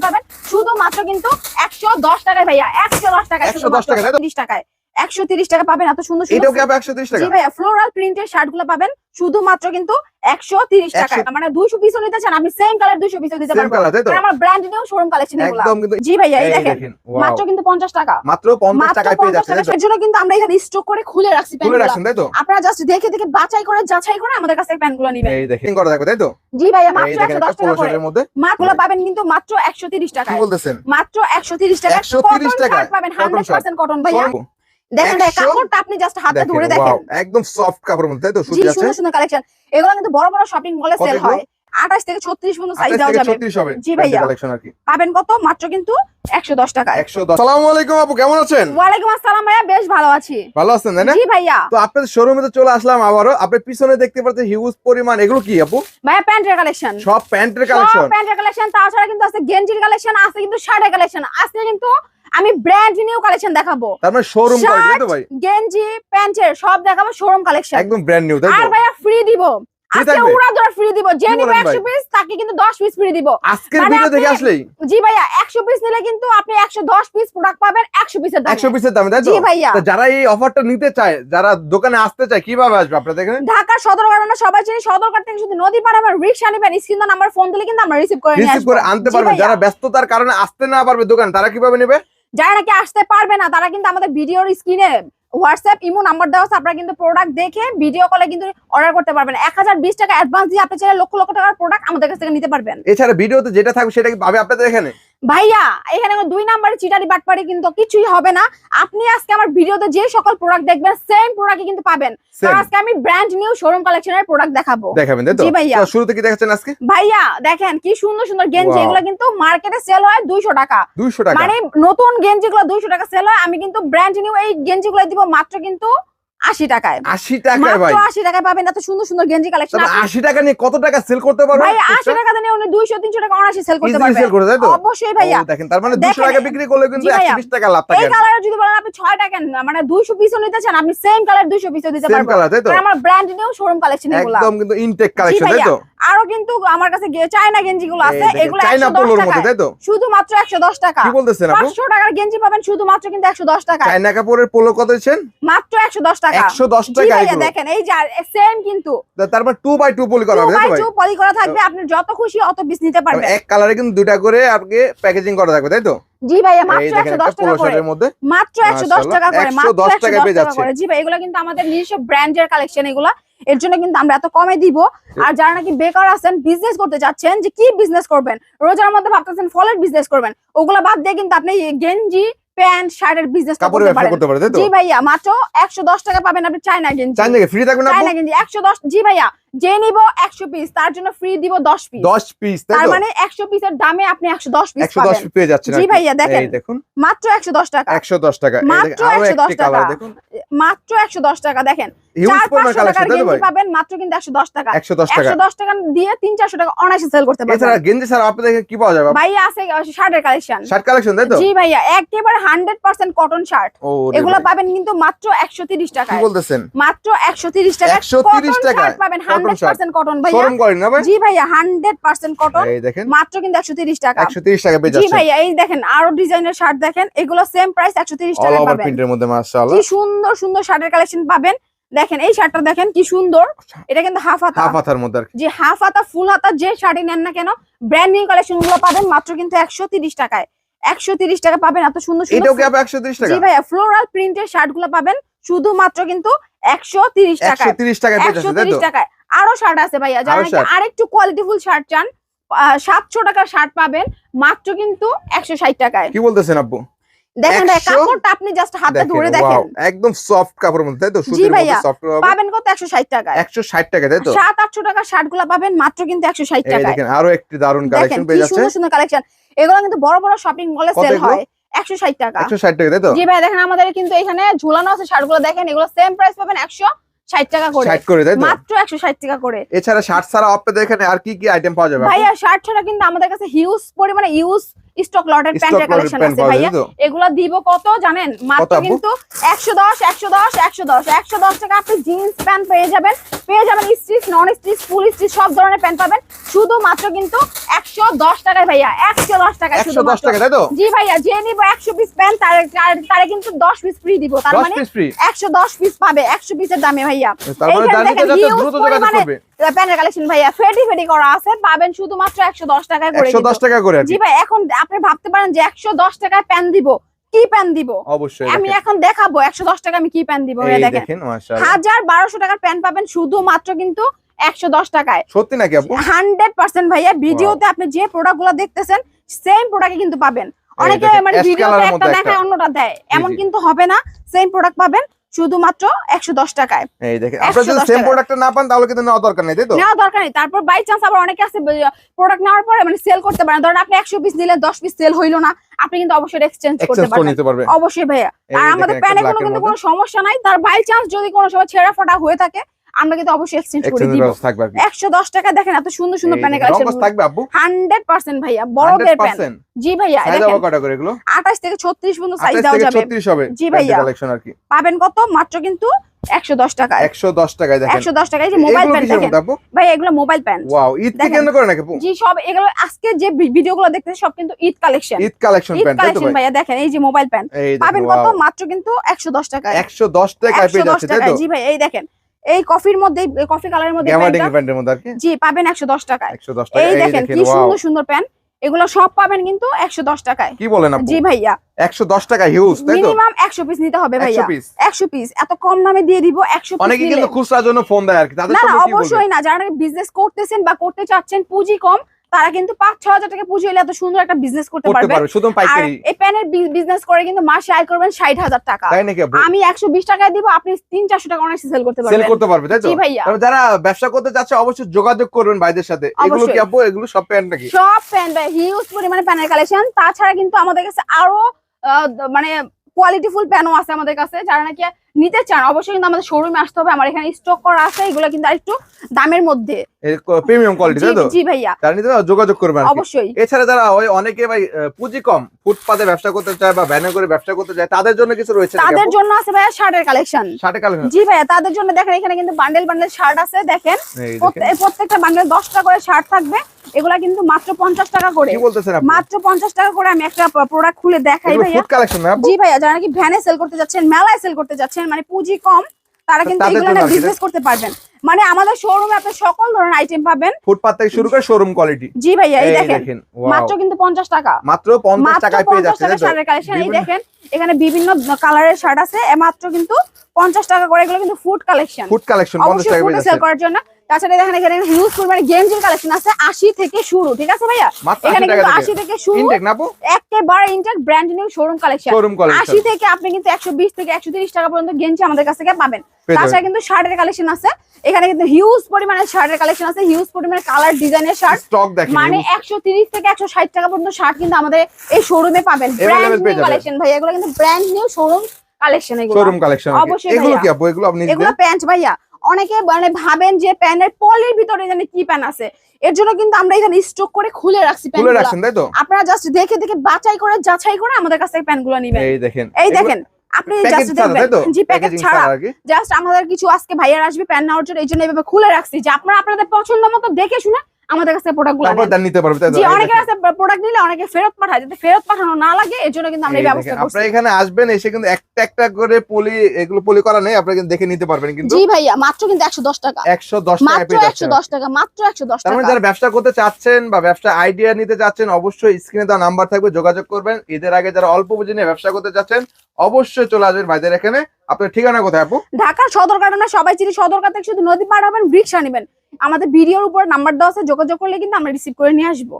Pant পাবেন। শুধুমাত্র কিন্তু একশো দশ টাকায় ভাইয়া একশো দশ টাকায় 110 টাকায়, তাই তিরিশ টাকায়। একশো তিরিশ টাকা পাবেন এত সুন্দর সুন্দর এটাও কি আপু একশো তিরিশ জি টাকা? ভাইয়া ফ্লোরাল প্রিন্টের শার্টগুলো পাবেন শুধুমাত্র কিন্তু একশো তিরিশ টাকা। মানে দুইশো পিসও নিতে চান আমি সেম কালার দুইশো পিসও দিতে পারব কারণ আমার ব্র্যান্ড নিউ শোরুম কালেকশন এগুলো। একদম কিন্তু জি ভাইয়া এই দেখেন মাত্র কিন্তু পঞ্চাশ টাকা। মাত্র পঞ্চাশ মাত্র টাকায় পেয়ে পঞ্চাশ যাচ্ছে টাকা। এর জন্য কিন্তু আমরা এখানে স্টক করে খুলে রাখছি খুলে রাখছেন তাই তো? আপনারা জাস্ট দেখে দেখে বাছাই করে যাচাই করে আমাদের কাছে প্যান্টগুলো নিবেন। এই দেখেন করা থাকবে তাই তো? জি ভাইয়া মাত্র দেখেন একশো দশ একটা টাকা করে। পাবেন কিন্তু মাত্র একশো তিরিশ কি বলতেছেন? মাত্র একশো তিরিশ টাকা 130 টাকা? পাবেন Cotton hundred shirt। Percent cotton ভাইয়া। সর্ব- দেখেন ভাই কাপড়টা আপনি জাস্ট হাতে ধরে দেখেন। একদম সফট কাপড়ের মধ্যে তাই তো সুতি আছে? সুন্দর সুন্দর কালেকশন এগুলো কিন্তু বড় বড় শপিং মলে সেল হয়। আঠাশ থেকে ছত্রিশ পর্যন্ত সাইজ দেওয়া যাবে। 36 হবে। জি ভাইয়া। কালেকশন আর কি। পাবেন কত? মাত্র কিন্তু একশো দশ 110 আসসালামু আলাইকুম আপু কেমন আছেন? ওয়ালাইকুম আসসালাম ভাইয়া বেশ ভালো আছি। ভালো আছেন তাই না? জি ভাইয়া। তো আপনাদের শোরুমে তো চলে আসলাম আবারও। আপনি পিছনে দেখতে পাচ্ছেন হিউজ পরিমাণ এগুলো কি আপু? ভাইয়া প্যান্টের কালেকশন সব প্যান্টের সব কালেকশন প্যান্টের কালেকশন তাছাড়া কিন্তু আছে গেঞ্জির কালেকশন আছে কিন্তু শার্টের কালেকশন আছে কিন্তু আমি ব্র্যান্ড নিউ কালেকশন দেখাবো। তার মানে শোরুম শার্ট, তো ভাই? গেঞ্জি প্যান্টের সব দেখাবো শোরুম কালেকশন একদম ব্র্যান্ড নিউ তাই আর তো ভাইয়া ফ্রি দিব। আজকে? উড়া ধরা ফ্রি দিব। যে নিবে 100 পিস তাকে কিন্তু 10 পিস ফ্রি দিব। আজকের মানে ভিডিও দেখে আপনি- আসলেই? জি ভাইয়া 100 পিস নিলে কিন্তু আপনি 110 পিস প্রোডাক্ট পাবেন 100 পিসের দামে। 100 পিসের দামে তাই তো? জি ভাইয়া। তো যারা এই অফারটা নিতে চায় যারা দোকানে আসতে চায় কীভাবে আসবে আপনাদের এখানে ঢাকা সদরঘাট আমরা সবাই চিনি সদরঘাট থেকে শুধু নদী পার আমার রিক্সা নেবেন স্ক্রিন নাম্বার ফোন দিলে কিন্তু আমরা রিসিভ করে নিয়ে আসব। রিসিভ করে আনতে পারবেন। যারা ব্যস্ততার কারণে আসতে না পারবে দোকান তারা কীভাবে নেবে? যারা নাকি আসতে পারবে না, তারা কিন্তু আমাদের ভিডিওর স্ক্রিনে হোয়াটসঅ্যাপ ইমো নাম্বার দেওয়া আছে, আপনারা কিন্তু প্রোডাক্ট দেখে ভিডিও কলে কিন্তু অর্ডার করতে পারবেন। এক হাজার বিশ টাকা অ্যাডভান্স দিয়ে আপনি চাইলে লক্ষ লক্ষ টাকার প্রোডাক্ট আমাদের কাছ থেকে নিতে পারবেন। এছাড়া ভিডিওতে যেটা থাকবে সেটা কি পাবে আপনাদের এখানে? ভাইয়া এখানে কোনো দুই নাম্বারে চিটারি বাটপারি কিন্তু কিছুই হবে না। আপনি আজকে আমার ভিডিওতে যে সকল প্রোডাক্ট দেখবেন সেম প্রোডাক্টই কিন্তু পাবেন। আজকে আমি ব্র্যান্ড নিউ শোরুম কালেকশনের প্রোডাক্ট দেখাবো। দেখাবেন তাই তো? জি ভাইয়া। তো শুরুতে কি দেখাচ্ছেন আজকে? ভাইয়া দেখেন কি সুন্দর সুন্দর গেঞ্জি এগুলো কিন্তু মার্কেটে সেল হয় দুইশো টাকা। 200 টাকা। মানে নতুন গেঞ্জি গুলো দুইশো টাকা সেল হয় আমি কিন্তু ব্র্যান্ড নিউ এই গেঞ্জিগুলো দিব মাত্র কিন্তু আশি টাকায়। 80 টাকায় ভাই। মাত্র আশি টাকায় পাবেন এত সুন্দর সুন্দর গেঞ্জি কালেকশন তবে 80 টাকা নিয়ে কত টাকা সেল করতে পারবে ভাই আশি টাকা দিয়ে উনি দুইশো তিনশো টাকা অনায়াসে সেল করতে পারবেন। সেল করে তাই তো? অবশ্যই ভাইয়া। দেখেন তার মানে 200 টাকা বিক্রি করলে কিন্তু জি 120 টাকা লাভ এই থাকে কালার যদি বলেন আপনি ছয় টাকা না মানে দুইশো পিসও নিতে চান আপনি সেম কালার দুইশো পিসও দিতে সেম কালার তাই তো? আমার ব্র্যান্ড নিউ শোরুম কালেকশন এগুলো। একদম কিন্তু ইনটেক কালেকশন তাই তো? আরও কিন্তু আমার কাছে চায়না গেঞ্জি গুলো আছে এগুলো একশো দশ পোলোর মধ্যে টাকা তাই তো? শুধুমাত্র একশো দশ টাকা। কি বলতেছেন আপু? পাঁচশো টাকার গেঞ্জি পাবেন শুধুমাত্র কিন্তু একশো দশ টাকা চাইনা কাপড়ের পোলো কত দিচ্ছেন? মাত্র একশো দশ টাকা। 110 জি টাকা এগুলো। দেখেন এই যে সেম কিন্তু। তা- তার 2 বাই 2 পলি করা হবে তাই বাই তো পলি করা থাকবে আপনি যত খুশি অত পিস নিতে পারবেন। এক কালারে কিন্তু দুটা করে আপনি প্যাকেজিং করা থাকবে তাই তো? জি ভাইয়া মাত্র দেখেন একশো দশ একটা পোলো টাকা করে মাত্র একশো দশ টাকা করে মাত্র একশো টাকায় দশ পেয়ে যাচ্ছে। জি ভাই এগুলো কিন্তু আমাদের নিজস্ব ব্র্যান্ডের কালেকশন এগুলা। এর জন্য কিন্তু আমরা এত কমে দিব। আর যারা নাকি বেকার আছেন বিজনেস করতে চাচ্ছেন যে কি বিজনেস করবেন? রোজার মধ্যে ভাবতেছেন ফলের বিজনেস করবেন। ওগুলা বাদ দিয়ে কিন্তু আপনি গেঞ্জি প্যান্ট শার্টের বিজনেস করতে পারেন। জি ভাইয়া মাত্র একশো দশ টাকা পাবেন আপনি চায়না গেঞ্জি। চাইনা ফ্রি থাকবে না আপু। চায়না গেঞ্জি একশো দশ জি ভাইয়া যে নিব একশো পিস তার জন্য ফ্রি দিব দশ পিস 10 পিস তার মানে একশো পিসের দামে আপনি একশো দশ পিস 110 পাবেন। পেয়ে যাচ্ছেন জি ভাইয়া, দেখেন। দেখুন। মাত্র একশো দশ টাকা। 110 টাকা। মাত্র দেখেন আরও 110 একটি কালার টাকা। দেখুন। মাত্র একশো দশ টাকা দেখেন। চার পাঁচশো টাকার কালেকশন তাই তো গেঞ্জি পাবেন মাত্র কিন্তু একশো দশ টাকা। 110 টাকা। একশো দশ টাকা দিয়ে তিন চারশো টাকা অনায়াসে সেল করতে এছাড়া গেঞ্জি ছাড়া আপনাদের কি পাওয়া যাবে? ভাইয়া আছে শার্টের কালেকশন শার্ট কালেকশন তাই তো? জি ভাইয়া একেবারে হান্ড্রেড পার্সেন্ট কটন শার্ট এগুলো পাবেন কিন্তু মাত্র একশো তিরিশ কি টাকায়। বলতেছেন? মাত্র একশো তিরিশ টাকা 130 টাকায়? পাবেন Cotton হান্ড্রেড কটন ভাইয়া। শোরুম করেন না ভাই? জি ভাইয়া হান্ড্রেড পার্সেন্ট কটন এই দেখেন। মাত্র কিন্তু টাকা। 130 টাকা পেয়ে জি ভাইয়া এই দেখেন আরও ডিজাইনের শার্ট দেখেন এগুলো সেম প্রাইস টাকা পাবেন। প্রিন্টের মধ্যে মাশাআল্লাহ। কি সুন্দর সুন্দর শার্টের কালেকশন পাবেন। দেখেন এই শার্টটা দেখেন কি সুন্দর। এটা কিন্তু হাফ হাতা। হাফ হাতার মধ্যে যে হাফ হাতা ফুল হাতা যে শাড়ি নেন না কেন ব্র্যান্ড নিউ কালেকশনগুলো পাবেন মাত্র কিন্তু একশো তিরিশ টাকায়। একশো তিরিশ টাকা পাবেন এত সুন্দর এটাও কি আপনি 130 টাকা? জি ভাইয়া ফ্লোরাল প্রিন্টের শার্টগুলো পাবেন শুধুমাত্র কিন্তু একশো তিরিশ টাকায়। 130 টাকা পেয়ে তাই তিরিশ টাকায়। আরও শার্ট আছে ভাইয়া যারা নাকি আরেকটু কোয়ালিটিফুল শার্ট চান সাতশো টাকার শার্ট পাবেন মাত্র কিন্তু একশো ষাট টাকায়। কি বলতেছেন আপু দেখেন ভাই কাপড়টা আপনি জাস্ট হাতে ধরে দেখেন। একদম সফট কাপড়ের মধ্যে তাই তো? সুতির মধ্যে সফট পাবেন কত? একশো ষাট টাকায়। 160 টাকা তাই তো? সাত আটশো টাকার শার্টগুলা পাবেন মাত্র কিন্তু একশো ষাট এই দেখেন আরও একটি দারুণ কালেকশন পেয়ে যাচ্ছে। সুন্দর সুন্দর কালেকশন এগুলো কিন্তু বড় বড় শপিং মলে সেল হয়। একশো ষাট টাকা। 160 টাকা তাই তো? জি ভাই দেখেন আমাদের কিন্তু এখানে ঝুলানো আছে দেখেন এগুলো সেম প্রাইস পাবেন একশো ষাট টাকা করে। 60 করে তাই মাত্র একশো ষাট টাকা করে। এছাড়া শার্ট ছাড়া আপনাদের এখানে আর কি কি আইটেম পাওয়া যাবে? ভাইয়া শার্ট ছাড়া কিন্তু আমাদের কাছে হিউজ পরিমাণে ইউজ স্টক লটের প্যান্টের কালেকশন আছে ভাইয়া। এগুলা দিব কত জানেন? মাত্র কিন্তু একশো দশ একশো দশ একশো দশ। একশো দশ টাকা আপনি জিন্স প্যান্ট পেয়ে যাবেন। পেয়ে যাবেন stitch non stitch full stitch সব ধরনের প্যান্ট পাবেন। শুধুমাত্র কিন্তু একশো দশ টাকায় ভাইয়া একশো দশ টাকায় একশো দশ টাকা তাই তো? জি ভাইয়া যে নিবো একশো পিস প্যান্ট তার তার- কিন্তু দশ পিস ফ্রি দিব। তার মানে পিস ফ্রি একশো দশ পিস পাবে একশো পিসের দামে ভাইয়া। তার মানে দ্রুত যোগাযোগ পরিমাণে প্যান্টের কালেকশন ভাইয়া ফেটি ফেটি করা আছে পাবেন শুধুমাত্র করে টাকা করে জি ভাই এখন আপনি ভাবতে পারেন যে একশো দশ টাকায় প্যান দিব কি প্যান দিব? অবশ্যই আমি এখন দেখাবো একশো দশ টাকা আমি কি প্যান দিব দেখেন। হাজার টাকার প্যান পাবেন শুধুমাত্র কিন্তু একশো দশ টাকায়। সত্যি নাকি আপু? হান্ড্রেড পার্সেন্ট ভাইয়া ভিডিওতে আপনি যে প্রোডাক্টগুলো দেখতেছেন সেম প্রোডাক্ট কিন্তু পাবেন। অনেকে মানে ভিডিওতে একটা দেখায় অন্যটা দেয়। এমন কিন্তু হবে না সেম প্রোডাক্ট পাবেন শুধুমাত্র একশো দশ টাকায়। এই দেখেন আপনারা যদি সেম টাকা। না পান তাহলে কিন্তু নেওয়া দরকার নেই তাই তো? নেওয়া দরকার নেই। তারপর বাই চান্স আবার অনেকে আছে প্রোডাক্ট নেওয়ার পরে মানে সেল করতে পারেন ধরেন আপনি একশো পিস নিলেন দশ পিস সেল হইল না আপনি কিন্তু অবশ্যই এক্সচেঞ্জ করতে পারবেন। অবশ্যই ভাইয়া। আর আমাদের প্যানে কোনো কিন্তু কোনো সমস্যা নাই। তার বাই চান্স যদি কোনো সময় ছেঁড়া ফাটা হয়ে থাকে আমরা কিন্তু অবশ্যই এক্সচেঞ্জ করে দিব। ব্যবস্থা থাকবে আর কি। একশো দশ টাকা দেখেন এত সুন্দর সুন্দর প্যানে দেখেন, কালেকশন থাকবে আপু। হান্ড্রেড পার্সেন্ট ভাইয়া বড়দের প্যান জি ভাইয়া দেখেন কটা করে এগুলো? আঠাশ থেকে ছত্রিশ পর্যন্ত সাইজ 28 দেওয়া যাবে। 36 হবে জি ভাইয়া। কালেকশন আর কি। পাবেন কত? মাত্র কিন্তু একশো দশ টাকায়। 110 টাকায় দেখেন। একশো দশ টাকায় যে মোবাইল প্যান্ট দেখেন। ভাই এগুলো মোবাইল প্যান্ট ওয়াও ঈদ। কেন্দ্র করে নাকি জি সব এগুলো আজকে যে ভিডিও গুলো দেখতেছি সব কিন্তু Eid collection Eid collection pant তাই তো কালেকশন ভাই? ভাইয়া দেখেন এই যে মোবাইল প্যান্ট এই পাবেন কত? মাত্র কিন্তু একশো দশ টাকায়। 110 টাকায় একশো পেয়ে দশ যাচ্ছে তাই তো? জি ভাই এই দেখেন এই কফির মধ্যে কফি কালারের মধ্যে প্যান্টের মধ্যে আর কি? জি পাবেন একশো দশ টাকায়। 110 টাকা এই দেখেন কি সুন্দর সুন্দর প্যান্ট। এগুলো সব পাবেন কিন্তু একশো দশ টাকায়। কি বলেন আপু? জি ভাইয়া। 110 টাকা হিউজ তাই তো? মিনিমাম একশো পিস নিতে হবে ভাইয়া। 100 পিস একশো পিস এত কম দামে দিয়ে দিব একশো অনেকে পিস কিন্তু খুচরার জন্য ফোন দেয় আর কি তাদের না অবশ্যই না। যারা বিজনেস করতেছেন বা করতে চাচ্ছেন পুঁজি কম তারা কিন্তু পাঁচ ছ হাজার টাকা পুঁজি হলে এত সুন্দর একটা বিজনেস করতে পারবে। পারবে শুধু পাইকারি। এই প্যানের বিজনেস করে কিন্তু মাসে আয় করবেন ষাট হাজার টাকা। আমি একশো বিশ টাকায় দিব আপনি তিন চারশো টাকা অনেক সেল করতে সেল পারবেন। করতে পারবে তাই তো? ভাইয়া। যারা ব্যবসা করতে চাচ্ছে অবশ্যই যোগাযোগ করবেন ভাইদের সাথে। এগুলো কি আপু? এগুলো সব প্যান্ট নাকি? সব প্যান্ট ভাই হিউজ পরিমাণে প্যানের কালেকশন তাছাড়া কিন্তু আমাদের কাছে আরও মানে কোয়ালিটিফুল প্যানও আছে আমাদের কাছে যারা নাকি নিতে চান অবশ্যই কিন্তু আমাদের শোরুমে আসতে হবে। আমার এখানে স্টক করা আছে এগুলো কিন্তু আরেকটু দামের মধ্যে। প্রিমিয়াম কোয়ালিটি তাই তো? জি ভাইয়া। তারা নিতে যোগাযোগ করবেন অবশ্যই। এছাড়া যারা ওই অনেকে ভাই পুঁজি কম ফুটপাতে ব্যবসা করতে চায় বা ভ্যানে করে ব্যবসা করতে চায় তাদের জন্য কিছু রয়েছে তাদের জন্য আছে ভাইয়া শার্টের কালেকশন ষাটে কালেকশন জি ভাইয়া তাদের জন্য দেখেন এখানে কিন্তু বান্ডেল বান্ডেল শার্ট আছে দেখেন। প্রত্যেকটা বান্ডেল দশটা করে শার্ট থাকবে। এগুলা কিন্তু মাত্র পঞ্চাশ টাকা করে। কি বলতেছেন আপনি? মাত্র পঞ্চাশ টাকা করে আমি একটা প্রোডাক্ট খুলে দেখাই ভাইয়া। জি ভাইয়া যারা নাকি ভ্যানে সেল করতে যাচ্ছেন মেলায় সেল করতে যাচ্ছেন মানে পুঁজি কম তারা কিন্তু এগুলো না বিজনেস করতে পারবেন। মানে আমাদের শোরুমে আপনি সকল ধরনের আইটেম পাবেন। ফুটপাত থেকে শুরু করে শোরুম কোয়ালিটি জি ভাইয়া এই দেখেন মাত্র কিন্তু পঞ্চাশ টাকা। মাত্র 50 মাত্র টাকায় পেয়ে পঞ্চাশ যাচ্ছে টাকা তাই তো? শার্টের কালেকশন এই দেখেন এখানে বিভিন্ন কালারের শার্ট আছে এ মাত্র কিন্তু পঞ্চাশ টাকা করে এগুলো কিন্তু ফুড কালেকশন ফুড কালেকশন 50 অবশ্যই টাকায় ফুডে পেয়ে সেল করার জন্য। তাছাড়া দেখেন এখানে হিউজ পরিমাণে গেঞ্জির কালেকশন আছে আশি থেকে শুরু ঠিক আছে ভাইয়া? এখানে কিন্তু থেকে। আশি থেকে শুরু ইনটেক না আপু একেবারে inter brand new showroom collection showroom quality আশি থেকে আপনি কিন্তু একশো বিশ থেকে একশো তিরিশ টাকা পর্যন্ত গেঞ্জি আমাদের কাছ থেকে পাবেন। তাছাড়া কিন্তু শার্টের কালেকশন আছে। এখানে কিন্তু হিউজ পরিমাণে শার্টের কালেকশন আছে। হিউজ পরিমাণে কালার ডিজাইনের শার্ট স্টক দেখেন মানে একশো তিরিশ থেকে একশো ষাট টাকা পর্যন্ত শার্ট কিন্তু আমাদের এই শোরুমে পাবেন। ব্র্যান্ড নিউ কালেকশন ভাই এগুলো কিন্তু ব্র্যান্ড নিউ শোরুম কালেকশন এগুলো। শোরুম কালেকশন অবশ্যই এগুলো কি আপু এগুলো আপনি এগুলো প্যান্ট ভাইয়া। অনেকে মানে ভাবেন যে প্যান্টের পলির ভিতরে জানি কি প্যান্ট আছে। এর জন্য কিন্তু আমরা এখানে স্টক করে খুলে রাখছি তুলে প্যান্ট রাখছেন তাই তো? আপনারা জাস্ট দেখে দেখে বাছাই করে যাচাই করে আমাদের কাছ থেকে প্যান্টগুলো নিবেন। এই দেখেন। এই দেখেন আপনি জাস্ট ছাড়া দেখবেন। জি প্যাকেজ ছাড়া ছাড়া। আর কি? জাস্ট আমাদের কিছু আজকে ভাইয়ার আসবে প্যান নেওয়ার জন্য এই জন্য এভাবে খুলে রাখছি যে আপনারা আপনাদের পছন্দ মতো দেখে শুনে আমাদের কাছে প্রোডাক্টগুলো তারপর নিতে পারবে জি অনেকের কাছে প্রোডাক্ট নিলে অনেকে ফেরত পাঠায় যাতে ফেরত পাঠানো না লাগে এর জন্য কিন্তু আমরা এই ব্যবস্থা করছি। আপনারা এখানে আসবেন এসে কিন্তু একটা একটা করে পলি এগুলো পলি করা নেই আপনারা কিন্তু দেখে নিতে পারবেন কিন্তু। জি ভাইয়া মাত্র কিন্তু একশো দশ টাকা। একশো দশ টাকা মাত্র পেয়ে একশো যাচ্ছেন দশ টাকা মাত্র একশো দশ তার মানে যারা ব্যবসা করতে চাচ্ছেন বা ব্যবসা আইডিয়া নিতে চাচ্ছেন অবশ্যই স্ক্রিনে দেওয়া নাম্বার থাকবে যোগাযোগ করবেন। ঈদের আগে যারা অল্প পুঁজি নিয়ে ব্যবসা করতে চাচ্ছেন অবশ্যই চলে আসবেন ভাইদের এখানে। আপনার ঠিকানা কোথায়, আপু? ঢাকা সদরঘাট আমরা সবাই চিনি সদরঘাট থেকে শুধু নদী পার হবেন, রিক্সা নেবেন। আমাদের ভিডিওর উপর নাম্বার দেওয়া আছে, যোগাযোগ করলে কিন্তু আমরা রিসিভ করে নিয়ে আসব।